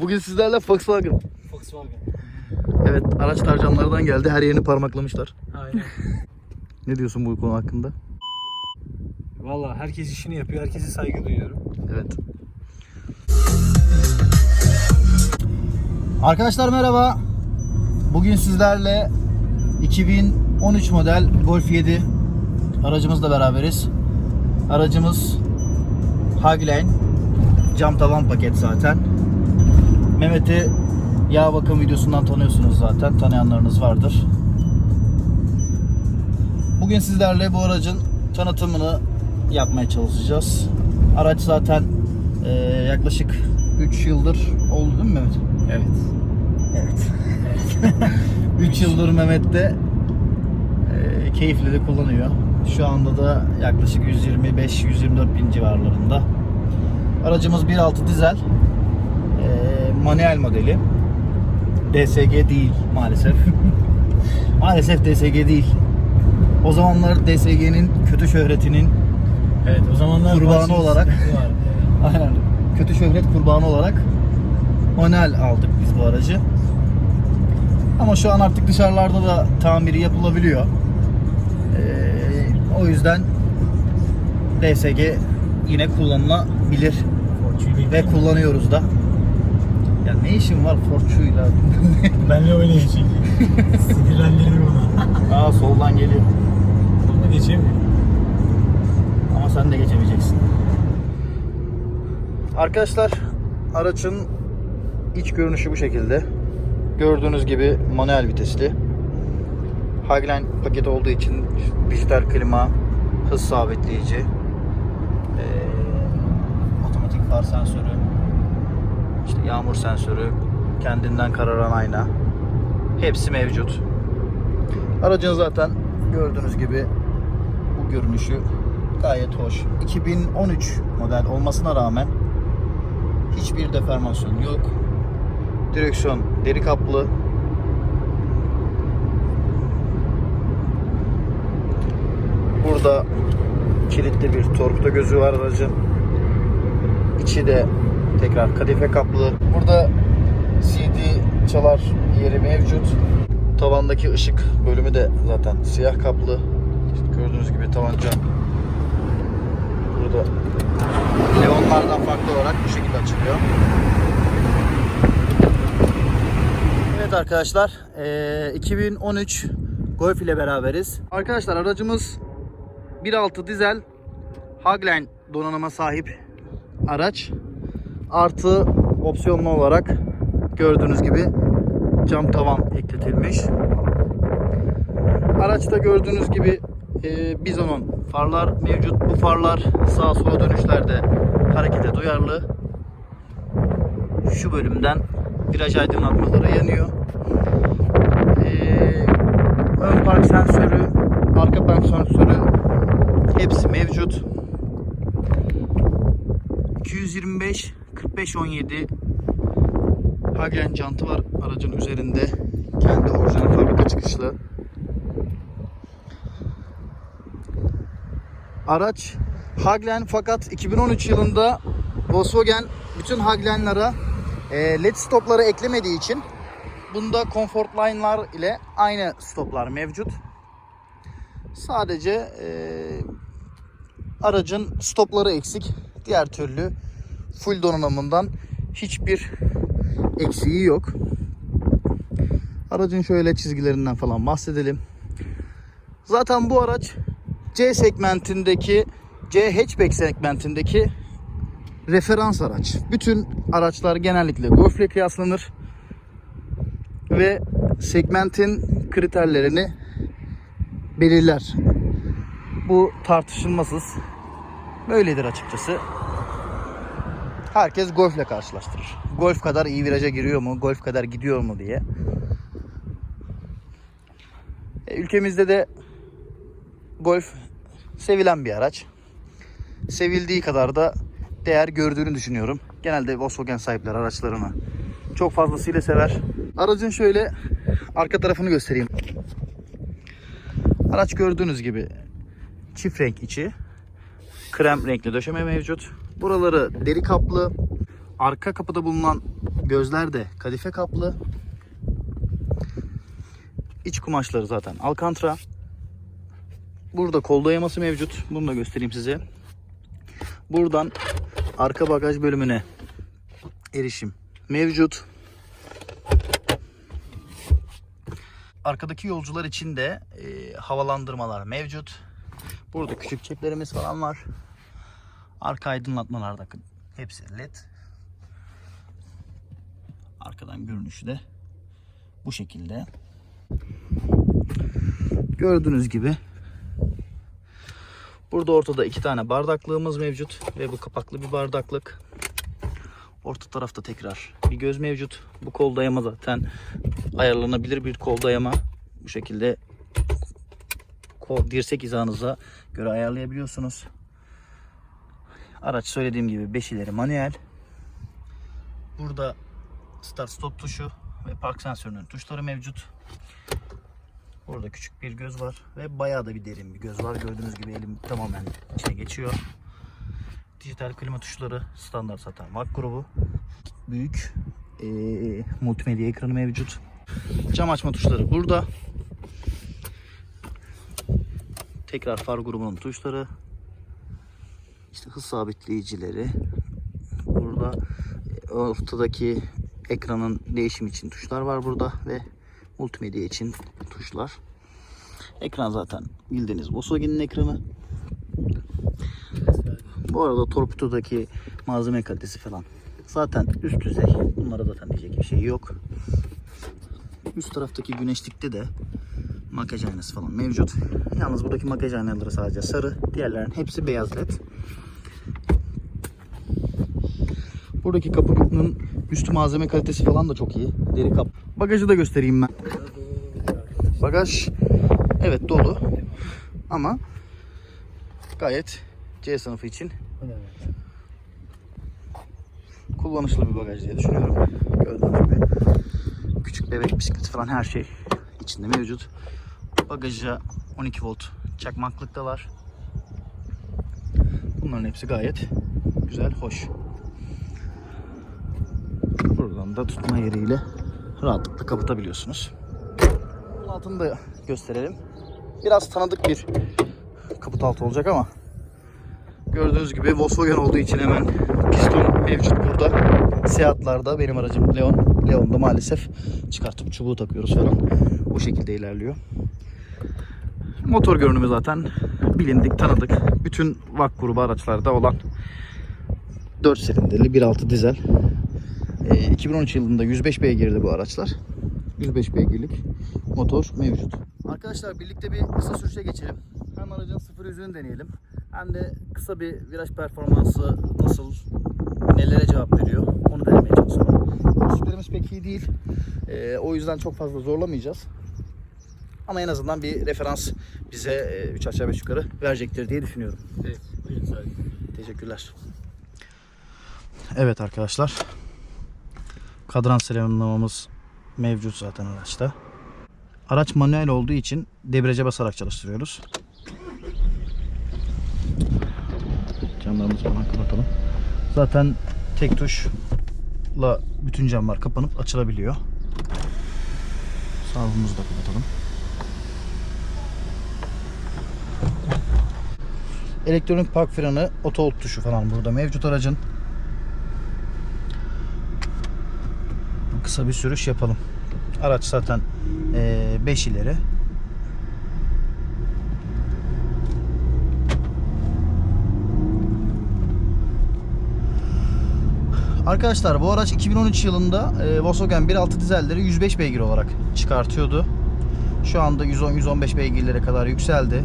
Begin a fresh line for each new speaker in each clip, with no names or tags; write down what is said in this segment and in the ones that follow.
Bugün sizlerle Volkswagen.
Volkswagen.
Evet araç tarcanlardan geldi. Her yerini parmaklamışlar.
Aynen.
Ne diyorsun bu konu hakkında?
Valla herkes işini yapıyor. Herkese saygı duyuyorum.
Evet. Arkadaşlar merhaba. Bugün sizlerle 2013 model Golf 7 aracımızla beraberiz. Aracımız Hagiline cam tavan paket zaten. Mehmet'i yağ bakım videosundan tanıyorsunuz zaten. Tanıyanlarınız vardır. Bugün sizlerle bu aracın tanıtımını yapmaya çalışacağız. Araç zaten e, yaklaşık 3 yıldır oldu değil mi Mehmet?
Evet.
Evet. 3 yıldır Mehmet de e, keyifli de kullanıyor. Şu anda da yaklaşık 125-124 bin civarlarında. Aracımız 1.6 dizel. E, manuel modeli. DSG değil maalesef. maalesef DSG değil. O zamanlar DSG'nin kötü şöhretinin
Evet o zamanlar
Kurbanı olarak. Aynen. Kötü şöhret kurbanı olarak manuel aldık biz bu aracı. Ama şu an artık dışarılarda da tamiri yapılabiliyor. Ee, o yüzden DSG yine kullanılabilir ve kullanıyoruz da. Ya ne işin var Fortune'yla?
Benle oynayın çünkü. Sinirlendirdim onu.
Aa soldan geliyor.
Ama geçemiyor.
Ama sen de geçemeyeceksin. Arkadaşlar aracın iç görünüşü bu şekilde. Gördüğünüz gibi manuel vitesli. Highline paket olduğu için dijital klima, hız sabitleyici, eee, otomatik far sensörü, işte yağmur sensörü, kendinden kararan ayna. Hepsi mevcut. Aracın zaten gördüğünüz gibi bu görünüşü gayet hoş. 2013 model olmasına rağmen hiçbir deformasyon yok. Direksiyon deri kaplı. Burada kilitli bir torpido gözü var aracın. İçi de tekrar kadife kaplı. Burada CD çalar yeri mevcut. Tavandaki ışık bölümü de zaten siyah kaplı. İşte gördüğünüz gibi tavanca burada Leonlardan farklı olarak bu şekilde açılıyor. Evet arkadaşlar, eee, 2013 Golf ile beraberiz. Arkadaşlar aracımız 1.6 dizel Hagline donanıma sahip araç. Artı opsiyonlu olarak gördüğünüz gibi cam tavan ekletilmiş. Araçta gördüğünüz gibi e, Bizon'un farlar mevcut. Bu farlar sağa sola dönüşlerde harekete duyarlı. Şu bölümden viraj aydınlatmaları yanıyor. E, ön park sensörü, arka park sensörü hepsi mevcut. 225 45 17 Hagen jantı var aracın üzerinde. Kendi orijinal fabrika çıkışlı. Araç Haglen fakat 2013 yılında Volkswagen bütün Haglen'lara e, led stopları eklemediği için bunda Comfort Line'lar ile aynı stoplar mevcut. Sadece e, aracın stopları eksik. Diğer türlü full donanımından hiçbir eksiği yok. Aracın şöyle çizgilerinden falan bahsedelim. Zaten bu araç C segmentindeki C hatchback segmentindeki referans araç. Bütün araçlar genellikle Golf ile kıyaslanır ve segmentin kriterlerini belirler. Bu tartışılmasız. Böyledir açıkçası. Herkes Golf ile karşılaştırır. Golf kadar iyi viraja giriyor mu, Golf kadar gidiyor mu diye. E, ülkemizde de Golf sevilen bir araç. Sevildiği kadar da değer gördüğünü düşünüyorum. Genelde Volkswagen sahipleri araçlarını çok fazlasıyla sever. Aracın şöyle arka tarafını göstereyim. Araç gördüğünüz gibi çift renk içi. Krem renkli döşeme mevcut. Buraları deri kaplı. Arka kapıda bulunan gözler de kadife kaplı. İç kumaşları zaten alkantra. Burada kol dayaması mevcut. Bunu da göstereyim size. Buradan arka bagaj bölümüne erişim mevcut. Arkadaki yolcular için de e, havalandırmalar mevcut. Burada küçük ceplerimiz falan var. Arka aydınlatmalar da hepsi led. Arkadan görünüşü de bu şekilde. Gördüğünüz gibi burada ortada iki tane bardaklığımız mevcut ve bu kapaklı bir bardaklık. Orta tarafta tekrar bir göz mevcut. Bu kol dayama zaten ayarlanabilir bir kol dayama. Bu şekilde kol, dirsek hizanıza göre ayarlayabiliyorsunuz. Araç söylediğim gibi 5 ileri manuel. Burada start stop tuşu ve park sensörünün tuşları mevcut. Burada küçük bir göz var ve bayağı da bir derin bir göz var. Gördüğünüz gibi elim tamamen içine geçiyor. Dijital klima tuşları standart zaten VAK grubu. Büyük eee, multimedya ekranı mevcut. Cam açma tuşları burada. Tekrar far grubunun tuşları. İşte hız sabitleyicileri. Burada e, ortadaki ekranın değişim için tuşlar var burada ve multimedya için tuşlar. Ekran zaten bildiğiniz Volkswagen'in ekranı. Bu arada torpidodaki malzeme kalitesi falan zaten üst düzey. Bunlara zaten diyecek bir şey yok. Üst taraftaki güneşlikte de makyaj aynası falan mevcut. Yalnız buradaki makyaj aynaları sadece sarı. Diğerlerinin hepsi beyaz led. Buradaki kapının üstü malzeme kalitesi falan da çok iyi. Deri kap. Bagajı da göstereyim ben. Bagaj evet dolu. Ama gayet C sınıfı için kullanışlı bir bagaj diye düşünüyorum. Gördüğünüz gibi küçük bebek bisikleti falan her şey içinde mevcut. Bagaja 12 volt çakmaklık da var. Bunların hepsi gayet güzel, hoş. Buradan da tutma yeriyle rahatlıkla kapatabiliyorsunuz. Bunun altını da gösterelim. Biraz tanıdık bir kaput altı olacak ama gördüğünüz gibi Volkswagen olduğu için hemen piston mevcut burada. Seat'larda benim aracım Leon. Leon'da maalesef çıkartıp çubuğu takıyoruz falan. Bu şekilde ilerliyor. Motor görünümü zaten bilindik, tanıdık. Bütün VAK grubu araçlarda olan 4 silindirli 1.6 dizel. Ee, 2013 yılında 105 beygirdi bu araçlar. 105 beygirlik motor mevcut. Arkadaşlar birlikte bir kısa sürüşe geçelim. Hem aracın sıfır yüzünü deneyelim. Hem de kısa bir viraj performansı nasıl, nelere cevap veriyor onu denemeye çalışalım. Lastiklerimiz pek iyi değil. Ee, o yüzden çok fazla zorlamayacağız. Ama en azından bir referans bize 3 aşağı 5 yukarı verecektir diye düşünüyorum.
Evet.
Teşekkürler. Evet arkadaşlar. Kadran selamlamamız mevcut zaten araçta. Araç manuel olduğu için debriyaja basarak çalıştırıyoruz. Camlarımızı falan kapatalım. Zaten tek tuşla bütün camlar kapanıp açılabiliyor. Sağımızı da kapatalım. Elektronik park freni, oto tuşu falan burada mevcut aracın. Kısa bir sürüş yapalım. Araç zaten 5 ileri. Arkadaşlar bu araç 2013 yılında e, Volkswagen 1.6 dizelleri 105 beygir olarak çıkartıyordu. Şu anda 110-115 beygirlere kadar yükseldi.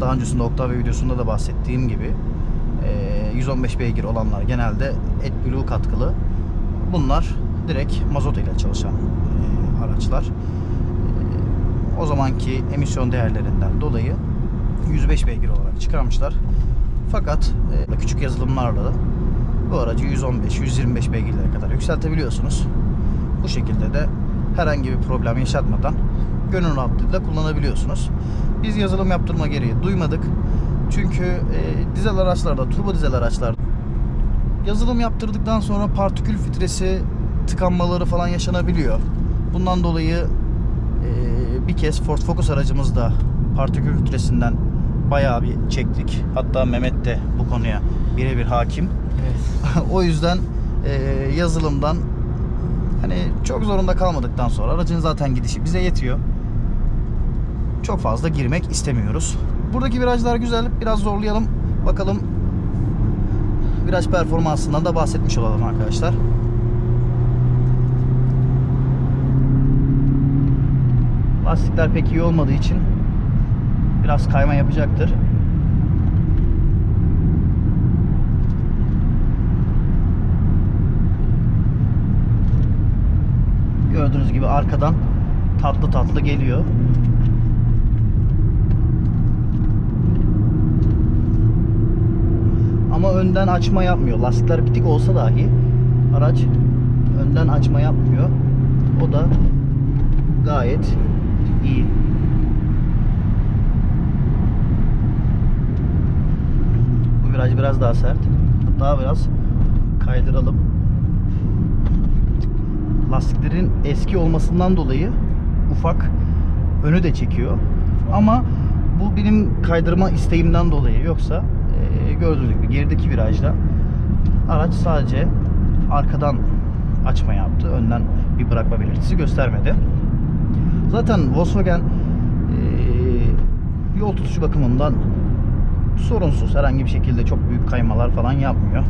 Daha öncesinde Octavia videosunda da bahsettiğim gibi e, 115 beygir olanlar genelde AdBlue katkılı. Bunlar direkt mazot ile çalışan e, araçlar. E, o zamanki emisyon değerlerinden dolayı 105 beygir olarak çıkarmışlar. Fakat e, küçük yazılımlarla da bu aracı 115-125 beygirlere kadar yükseltebiliyorsunuz. Bu şekilde de herhangi bir problem yaşatmadan gönül rahatlığıyla kullanabiliyorsunuz. Biz yazılım yaptırma gereği duymadık. Çünkü e, dizel araçlarda, turbo dizel araçlarda yazılım yaptırdıktan sonra partikül filtresi tıkanmaları falan yaşanabiliyor. Bundan dolayı e, bir kez Ford Focus aracımızda partikül filtresinden bayağı bir çektik. Hatta Mehmet de bu konuya birebir hakim.
Evet.
o yüzden e, yazılımdan hani çok zorunda kalmadıktan sonra aracın zaten gidişi bize yetiyor. Çok fazla girmek istemiyoruz. Buradaki virajlar güzel. Biraz zorlayalım. Bakalım viraj performansından da bahsetmiş olalım arkadaşlar. Lastikler pek iyi olmadığı için biraz kayma yapacaktır. Gördüğünüz gibi arkadan tatlı tatlı geliyor. Ama önden açma yapmıyor. Lastikler bitik olsa dahi araç önden açma yapmıyor. O da gayet iyi. Bu viraj biraz daha sert. Hatta biraz kaydıralım. Lastiklerin eski olmasından dolayı ufak önü de çekiyor. Ama bu benim kaydırma isteğimden dolayı yoksa e, gördüğünüz gibi gerideki virajda araç sadece arkadan açma yaptı. Önden bir bırakma belirtisi göstermedi. Zaten Volkswagen e, yol tutuşu bakımından sorunsuz. Herhangi bir şekilde çok büyük kaymalar falan yapmıyor.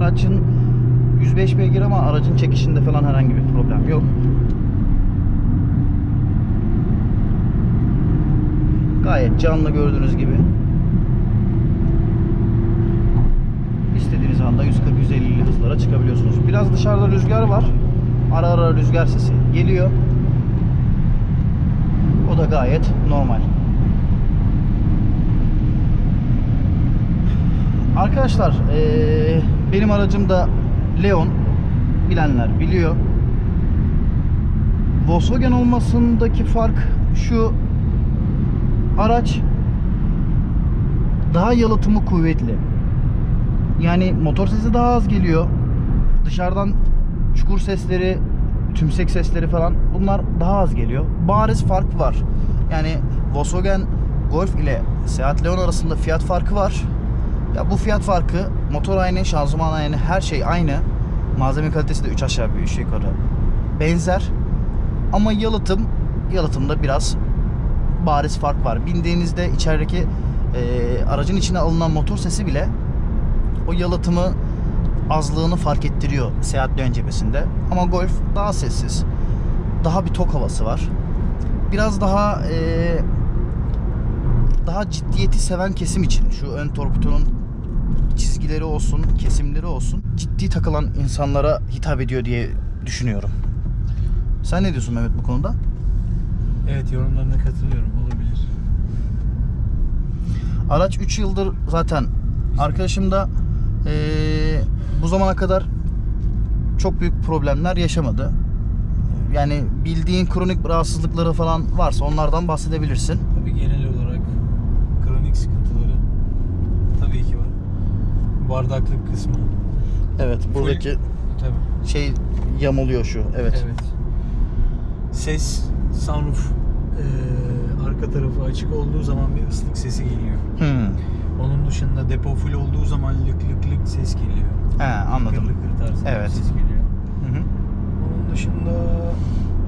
Aracın 105 beygir ama aracın çekişinde falan herhangi bir problem yok. Gayet canlı gördüğünüz gibi. İstediğiniz anda 140-150'li hızlara çıkabiliyorsunuz. Biraz dışarıda rüzgar var. Ara ara rüzgar sesi geliyor. O da gayet normal. Arkadaşlar eee, benim aracım da Leon. Bilenler biliyor. Volkswagen olmasındaki fark şu araç daha yalıtımı kuvvetli. Yani motor sesi daha az geliyor. Dışarıdan çukur sesleri, tümsek sesleri falan bunlar daha az geliyor. Bariz fark var. Yani Volkswagen Golf ile Seat Leon arasında fiyat farkı var. Ya bu fiyat farkı motor aynı, şanzıman aynı, her şey aynı. Malzeme kalitesi de 3 aşağı bir 3 yukarı benzer. Ama yalıtım yalıtımda biraz bariz fark var. Bindiğinizde içerideki e, aracın içine alınan motor sesi bile o yalıtımı azlığını fark ettiriyor Seat Leon cephesinde. Ama Golf daha sessiz. Daha bir tok havası var. Biraz daha e, daha ciddiyeti seven kesim için şu ön torpitonun çizgileri olsun, kesimleri olsun ciddi takılan insanlara hitap ediyor diye düşünüyorum. Sen ne diyorsun Mehmet bu konuda?
Evet yorumlarına katılıyorum. Olabilir.
Araç 3 yıldır zaten arkadaşım da eee, bu zamana kadar çok büyük problemler yaşamadı. Yani bildiğin kronik rahatsızlıkları falan varsa onlardan bahsedebilirsin.
Tabii genel olarak kronik sıkıntıları tabii ki var. Bardaklık kısmı.
Evet buradaki
Tabii.
şey yamuluyor şu. Evet.
Evet. Ses, sunroof eee, arka tarafı açık olduğu zaman bir ıslık sesi geliyor.
Hmm.
Onun dışında depo full olduğu zaman lık lık lık ses geliyor.
He anladım.
Lıkır lıkır tarzında
Evet.
ses geliyor.
Hı hı.
Onun dışında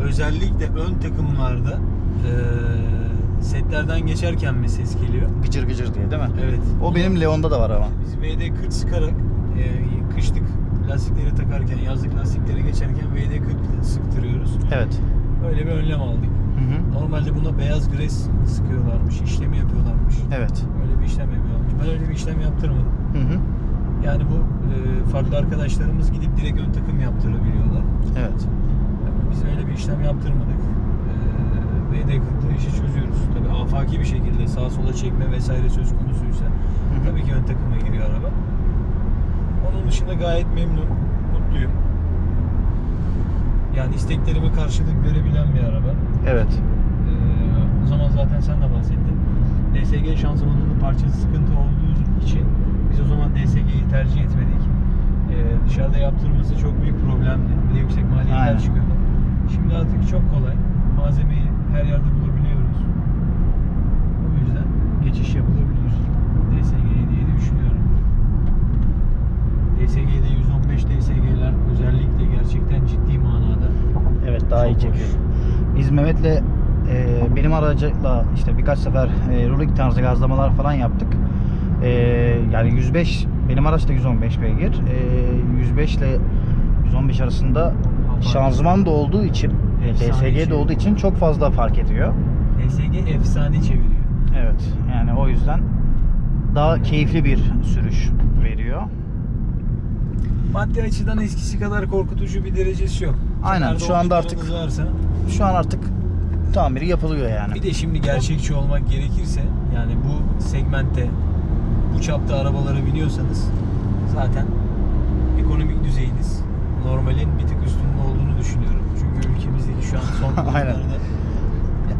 özellikle ön takımlarda eee, setlerden geçerken mi ses geliyor?
Gıcır gıcır diye değil mi?
Evet.
O benim Leon'da da var ama.
Biz VD40 sıkarak eee, kışlık lastikleri takarken, yazlık lastikleri geçerken VD40 sıktırıyoruz.
Evet.
Öyle bir önlem aldık.
Hı hı.
Normalde buna beyaz gres sıkıyorlarmış, işlemi yapıyorlarmış.
Evet.
Öyle bir işlem yapıyorlarmış. Ben öyle bir işlem yaptırmadım.
Hı hı.
Yani bu e, farklı arkadaşlarımız gidip direkt ön takım yaptırabiliyorlar.
Evet.
Yani biz öyle bir işlem yaptırmadık. E, VD40'da işi çözüyoruz. Tabii afaki bir şekilde sağa sola çekme vesaire söz konusuysa
hı.
tabii ki ön takıma giriyor araba. Onun dışında gayet memnun, mutluyum. Yani isteklerime karşılık verebilen bir araba.
Evet.
Ee, o zaman zaten sen de bahsettin. DSG şanzımanının parçası sıkıntı olduğu için biz o zaman DSG'yi tercih etmedik. Ee, dışarıda yaptırması çok büyük problemdi. Bir de yüksek maliyetler
Aynen.
çıkıyordu. Şimdi artık çok kolay. Malzemeyi her yerde bulabiliyoruz. O yüzden geçiş yapılabilir DSG'ye diye de düşünüyorum. DSG'de 115 DSG'ler özellikle gerçekten ciddi manada.
Evet daha iyi
Çok
çekiyor.
hoş.
Biz Mehmet'le e, benim aracıyla işte birkaç sefer e, ruling tarzı gazlamalar falan yaptık. E, yani 105 benim araç da 115 beygir. E, 105 ile 115 arasında şanzıman da olduğu için DSG de olduğu için çok fazla fark ediyor.
DSG efsane çeviriyor.
Evet. Yani o yüzden daha keyifli bir sürüş veriyor.
Maddi açıdan eskisi kadar korkutucu bir derecesi yok.
Aynen, şu anda
omuzlarınız Varsa,
Şu an artık tamiri yapılıyor yani.
bir de şimdi gerçekçi olmak gerekirse yani bu segmentte bu çapta arabalara biniyorsanız zaten ekonomik düzeyiniz normalin bir tık üstünde olduğunu düşünüyorum. Çünkü ülkemizdeki şu an son
Aynen.
durumlarda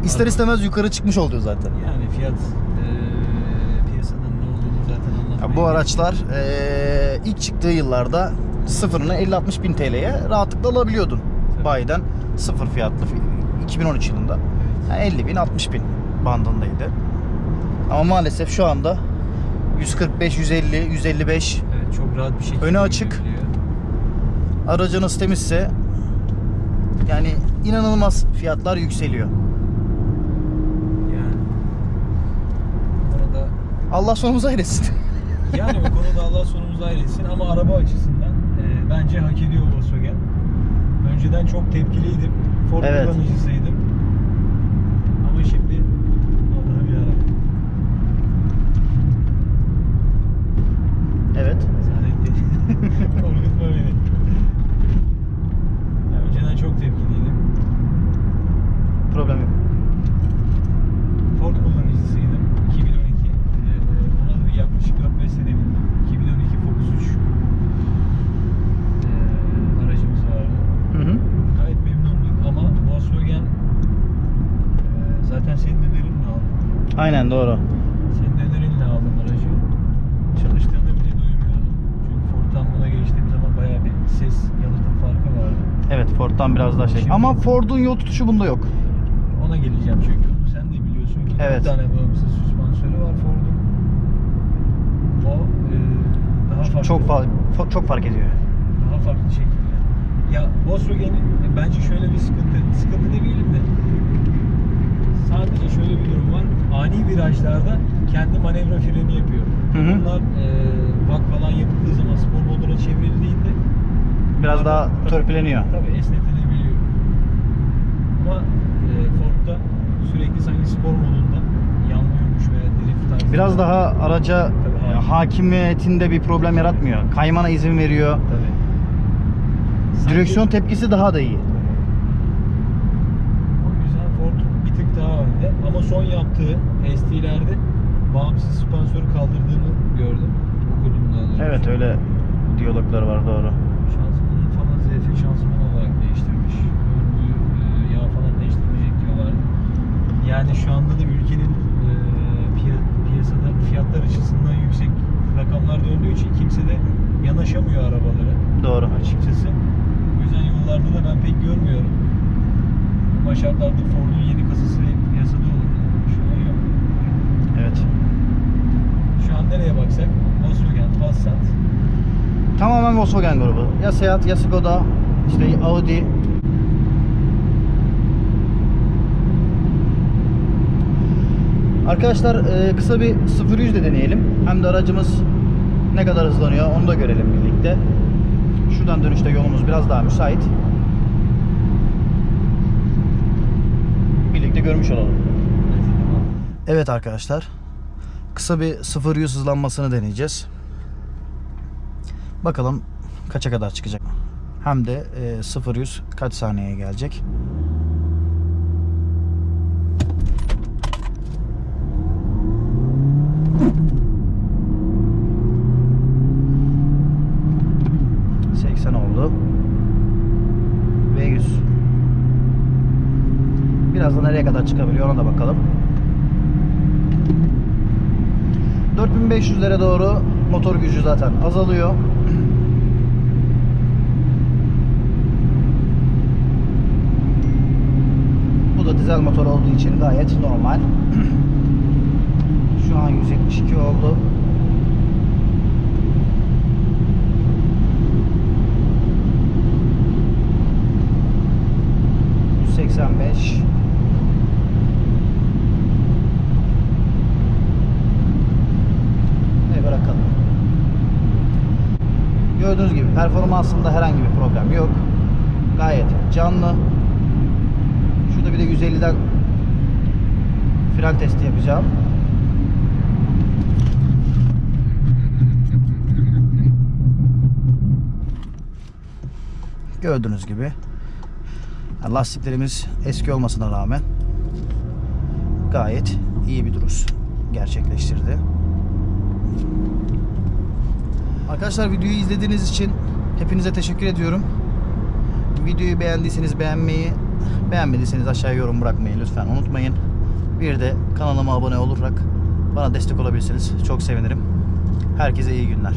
İster istemez yukarı çıkmış oluyor zaten.
yani fiyat eee, piyasanın ne olduğunu zaten anlatmaya
Ya bu araçlar eee, ilk çıktığı yıllarda sıfırını 50-60 bin TL'ye rahatlıkla alabiliyordun. Bayiden sıfır fiyatlı 2013 yılında. Yani 50 bin 60 bin bandındaydı. Ama maalesef şu anda 145, 150, 155
Evet, çok rahat bir şekilde
Önü açık.
gidebiliyor.
aracınız temizse yani inanılmaz fiyatlar yükseliyor.
Yani
Allah sonumuzu hayretsin.
Yani bu konuda Allah sonumuzu hayretsin ama araba açısından e, bence hak ediyor Volkswagen. Önceden çok tepkiliydim. Ford
Evet.
kullanıcısıydım. Ama şimdi Allah'ım yarabbim.
evet.
Saadettin. Korkutma beni. Ya önceden çok tepkiliydim.
Problem yok.
Ford kullanıcısıydım. 2012. Ee, ona da bir yaklaşık 4-5 sene bindim. 2012 Focus 3 ee, aracımız vardı.
Hı hı.
Gayet memnunduk ama Volkswagen ee, zaten senin önerinle aldım.
Aynen doğru.
Senin önerinle aldım aracı. Çalıştığını bile duymuyordum. Çünkü Ford'dan buna geçtiğim zaman bayağı bir ses yalıtım farkı vardı.
Evet Ford'dan biraz daha şey.
Şimdi-
Ama Ford'un yol tutuşu bunda yok.
Ona geleceğim çünkü sen de biliyorsun ki
Evet.
bir tane bağımsız süspansörü var Ford'un. O ee, daha farklı.
Çok fa- fa- çok fark ediyor.
daha farklı şekilde. Ya Volkswagen'in bence şöyle bir sıkıntı, sıkıntı demeyelim de sadece şöyle bir durum var. Ani virajlarda kendi manevra freni yapıyor.
Hı hı.
Bunlar e, bak falan yapıldığı zaman spor moduna çevrildiğinde
Biraz daha
tabii-
törpüleniyor.
Tabii esnetilebiliyor. Ama e, Ford'da sürekli sanki spor modunda yanlıyormuş veya drift tarzında.
Biraz daha araca
Tabii,
hakimiyetinde bir problem yaratmıyor. Kaymana izin veriyor.
Tabii. Sanki-
Direksiyon tepkisi daha da iyi.
O yüzden Ford bir tık daha önde. Ama son yaptığı ST'lerde bağımsız süspansörü kaldırdığını gördüm. Okudum daha doğrusu.
Evet öyle diyaloglar var doğru.
Şanzımanını falan ZF şanzıman olarak değiştirmiş. Örgüyü, e, yağ falan değiştirmeyecek diyorlardı. Yani şu anda da ülkenin e, piya- piyasada fiyatlar açısından yüksek rakamlar döndüğü için kimse de yanaşamıyor arabalara
Doğru.
açıkçası. O yüzden yollarda da ben pek görmüyorum. Ama şartlarda Ford'un yeni kasası piyasada olur. Şu an yok.
Evet.
Şu an nereye baksak Volkswagen, Passat,
Tamamen Volkswagen grubu. Ya Seat ya Skoda, işte Audi. Arkadaşlar e, kısa bir 0-100 de deneyelim. Hem de aracımız ne kadar hızlanıyor onu da görelim birlikte. Şuradan dönüşte yolumuz biraz daha müsait. Birlikte görmüş olalım. Evet arkadaşlar. Kısa bir 0-100 hızlanmasını deneyeceğiz. Bakalım kaça kadar çıkacak. Hem de e, 0-100 kaç saniyeye gelecek. ...80 oldu. Ve 100. Biraz nereye kadar çıkabiliyor ona da bakalım. 4500'lere doğru motor gücü zaten azalıyor. Dizel motor olduğu için gayet normal. Şu an 172 oldu. ...185... Ve bırakalım. Gördüğünüz gibi performansında herhangi bir problem yok. Gayet canlı. Şurada bir de 150'den fren testi yapacağım. Gördüğünüz gibi yani lastiklerimiz eski olmasına rağmen gayet iyi bir duruş gerçekleştirdi. Arkadaşlar videoyu izlediğiniz için hepinize teşekkür ediyorum. Videoyu beğendiyseniz beğenmeyi, beğenmediyseniz aşağıya yorum bırakmayı lütfen unutmayın. Bir de kanalıma abone olarak bana destek olabilirsiniz. Çok sevinirim. Herkese iyi günler.